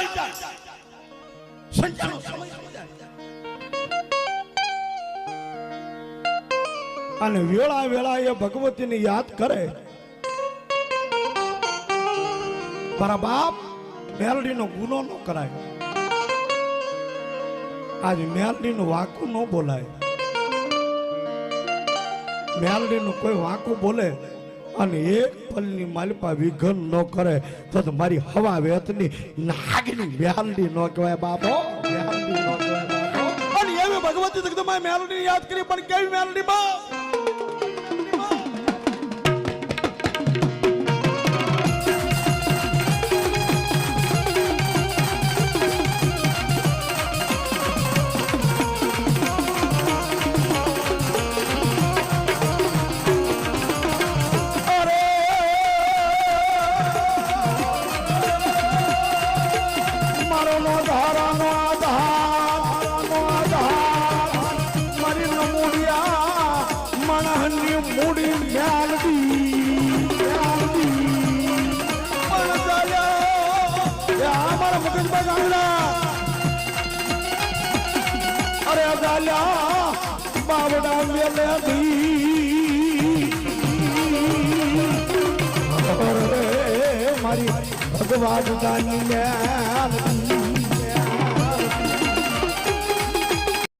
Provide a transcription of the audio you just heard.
સમય જાય સંચારનો સમય અને વેળા વેળા એ ભગવતીને યાદ કરે. મારા બાપ મેલડીનો ગુનો ન કરાય. આજે આજ મેલડીનું વાંકું ન બોલાય. મેલડીનું કોઈ વાંકું બોલે અને એક પલની માલપા વિઘન ન કરે તો મારી હવા વેતની નાગની મેલડી ન કહેવાય બાપો. મેલડી ન કહેવાય અને એવી ભગવતી જગદંબાએ મેલડી યાદ કરી, પણ કેવી મેલડી માં અરે ચાલ્યા બાવડા મેલે દી ભગવાન ગાની મેલવી